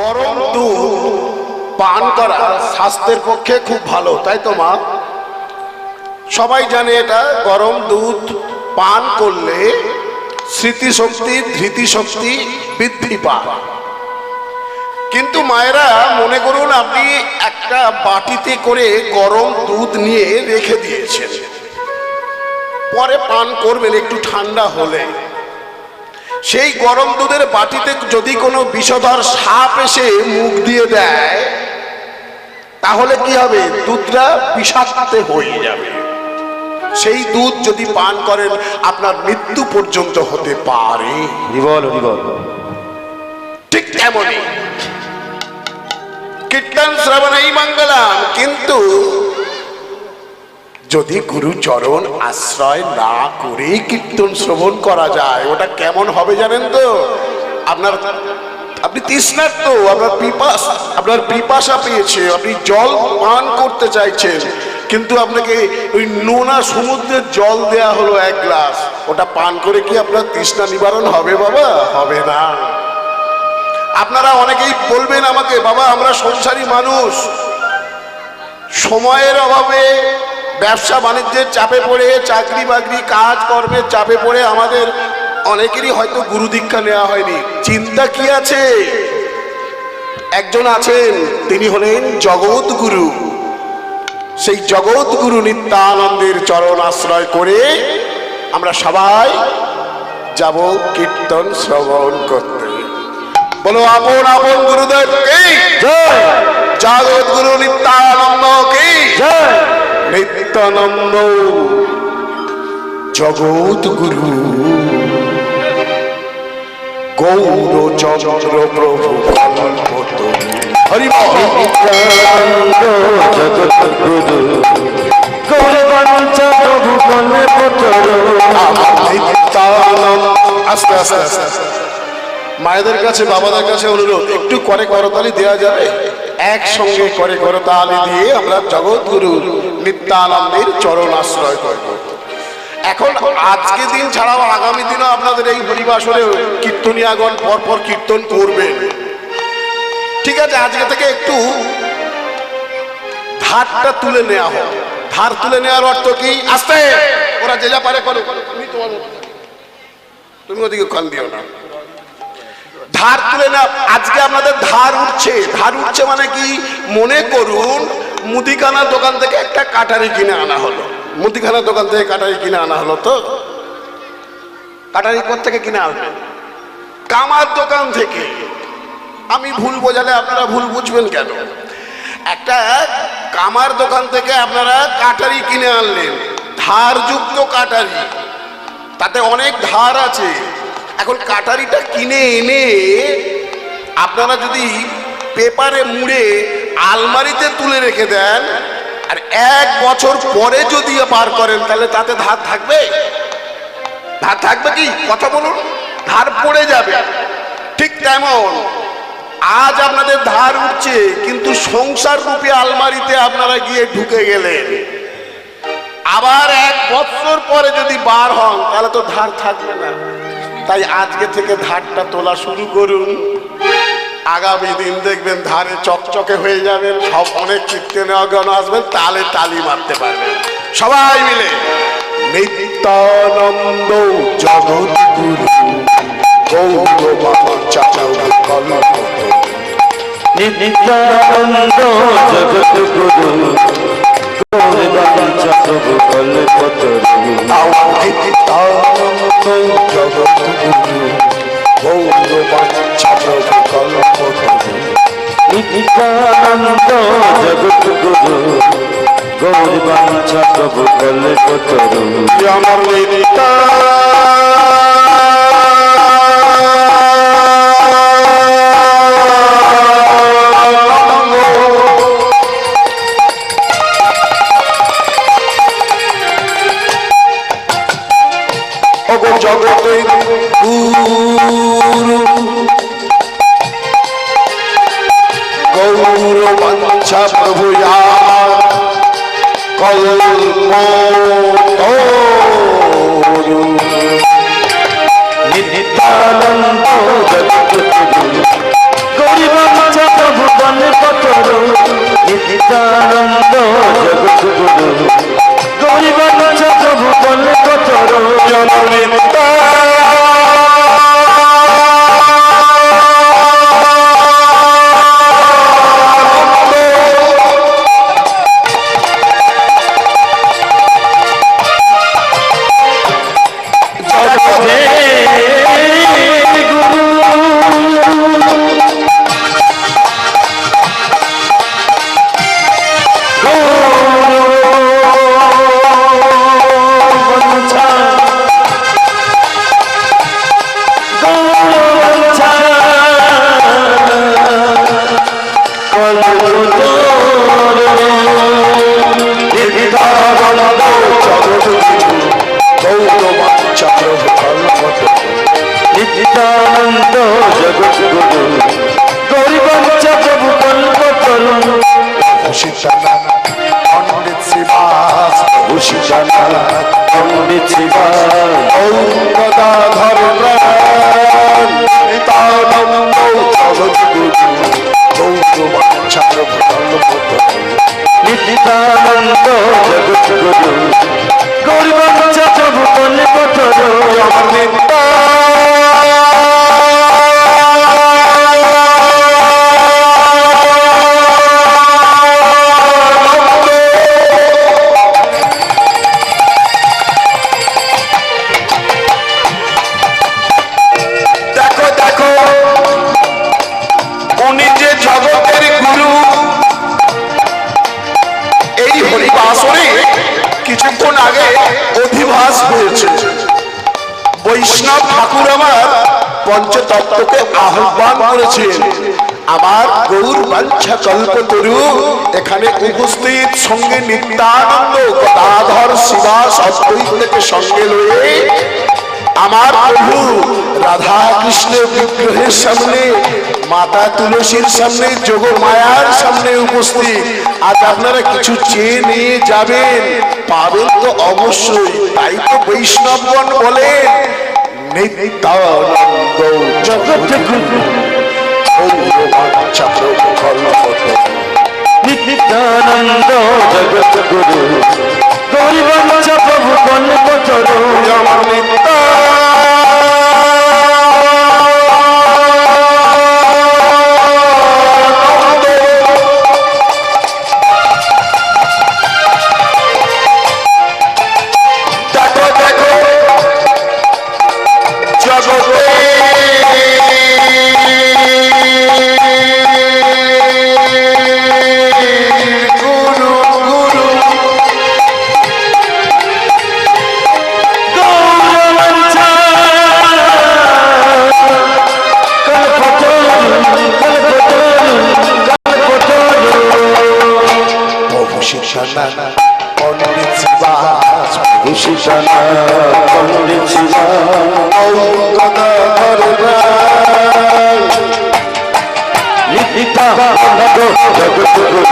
গরম দুধ পান করা স্বাস্থ্যের পক্ষে খুব ভালো, তাই তো মা? সবাই জানে এটা, গরম দুধ পান করলে স্মৃতিশক্তি, ধৃতিশক্তি বৃদ্ধি পায়। কিন্তু মায়েরা, মনে করুন আপনি একটা বাটিতে করে গরম দুধ নিয়ে রেখে দিয়েছেন। পরে পান করবেন, একটু ঠান্ডা হলে। সেই গরম দুধের বাটিতে যদি কোনো বিষধর সাপ এসে মুখ দিয়ে দেয় তাহলে কি হবে? দুধটা বিষাক্ত হয়ে যাবে। সেই দুধ যদি পান করেন আপনার মৃত্যু পর্যন্ত হতে পারে। ঠিক তেমনই। কীর্তন শ্রবণ এই মঙ্গলাম কিন্তু যদি গুরুচরণ আশ্রয় না করে কীর্তন শ্রবণ করা যায়, ওটা কেমন হবে জানেন তো? আপনার, আপনি তৃষ্ণার্ত, আপনার পিপাস, আপনার পিপাসা পেয়েছে, আপনি জল পান করতে চাইছেন, কিন্তু আপনাকে ওই নোনা সমুদ্রের জল দেয়া হলো এক গ্লাস, ওটা পান করে কি আপনার তৃষ্ণা নিবারণ হবে বাবা? হবে না। আপনারা অনেকেই বলবেন আমাকে, বাবা, আমরা সংসারী মানুষ। সময়ের অভাবে ব্যবসা বাণিজ্যের চাপে পড়ে চাকরি বাকরি কাজ কর্মের চাপে পড়ে আমাদের অনেকেরই হয়তো গুরু দীক্ষা নেওয়া হয়নি। চিন্তা কি আছে? একজন আছেন তিনি হলেন জগৎ গুরু। সেই জগৎ গুরু নিত্যানন্দের চরণ আশ্রয় করে আমরা সবাই যাব কীর্তন শ্রবণ করতে। বলো আপন আপন গুরুদেব কি জগৎ গুরু নিত্যানন্দ কি? নিত্যানন্দ জগৎগুরু গৌর চন্দ্র প্রভু। হরি বল। মায়েদের কাছে, বাবাদের কাছে অনুরোধ, একটু করে করতালি দেওয়া যাবে? একসঙ্গে করে করতালি দিয়ে আমরা জগৎগুরু নিত্যানন্দের চরণ আশ্রয় করব। এখন আজকে দিন ছাড়াও আগামী দিনও আপনাদের এই হরিবাসরে কীর্তনিয়াগণ পরপর কীর্তন করবেন। ঠিক আছে, আজকে থেকে একটু ধারটা তুলে নেওয়া হোক। ধার তুলে নেওয়ার অর্থ কি? আস্তে! ওরা যে যা পারে করো তুমি তোমার তুমি ওদিকে কান দিও না। ধার তুলে না আজকে আপনাদের ধার উঠছে। ধার উঠছে মানে কি? মনে করুন, মুদিখানার দোকান থেকে একটা কাটারি কিনে আনা হলো। মুদিখানার দোকান থেকে কাটারি কিনে আনা হলো তো? কাটারি থেকে কিনে আনবেন কামার দোকান থেকে। আমি ভুল বোঝালে আপনারা ভুল বুঝবেন কেন? একটা কামার দোকান থেকে আপনারা কাটারি কিনে আনলেন। ধারযুক্ত কাটারি। তাতে অনেক ধার আছে। এখন কাটারিটা কিনে এনে আপনারা যদি পেপারে মুড়ে আলমারিতে তুলে রেখে দেন, আর এক বছর পরে যদি বার করেন, তাহলে তাতে ধার থাকবে? ধার থাকবে কি? কথা বলুন। ধার পড়ে যাবে। ঠিক তেমন। আজ আপনাদের ধার উঠছে, কিন্তু সংসার রূপে আলমারিতে আপনারা গিয়ে ঢুকে গেলেন। আবার এক বছর পরে যদি বার হন, তাহলে তো ধার থাকবে না। তাই আজকে থেকে ধারটা তোলা শুরু করুন। আগামী দিন দেখবেন ধারে চকচকে হয়ে যাবেন সব অনেক কীর্তনে অজ্ঞান আসবেন তালে তালি মারতে পারবেন। সবাই মিলে নিত্যানন্দ জগৎ গুরু গৌর চাচল কল্প নিত্যানন্দ জগৎ গুরু গৌরবাঞ্চ প্রভু নিত্যানন্দ নিত্যানন্দ জগৎ গুরু গৌরবাঞ্চ প্রভু কলে পতরু আমার নিত্য জগতে গুরু গৌর বাচ্চা প্রভু কল্প নিত্যানন্দ গৌরী বাচ্চা প্রভু বন পতর নিত্যানন্দ জগৎগুরু গৌরী বাচ্চা প্রভু বন পতর জননিত্যানন্দ কল্পতরু ভূষিতানা পণ্ডিত শিবাস ভূষিতানা পণ্ডিত শিবা ওম বৈষ্ণব ঠাকুর আমার পঞ্চতত্ত্বকে আহ্বান করেছেন। আমার গৌর বাঞ্ছা কল্পতরু এখানে উপস্থিত সঙ্গে নিত্যানন্দ গদাধর শিবা সদ্বৈতকে সঙ্গে লয়ে আমার প্রভু রাধা কৃষ্ণের বিগ্রহের সামনে, মাতা তুলসীর সামনে যোগ মায়ার সামনে উপস্থিত। আজ আপনারা কিছু চেয়ে নিয়ে যাবেন, পাবেন তো অবশ্যই, তাই তো বৈষ্ণবগণ বলেন। নিত্যানন্দ জগৎ গুরু গৌরবাঞ্ছা প্রভু কল্পতরু। নিত্যানন্দ জগৎ Go, go, go, go.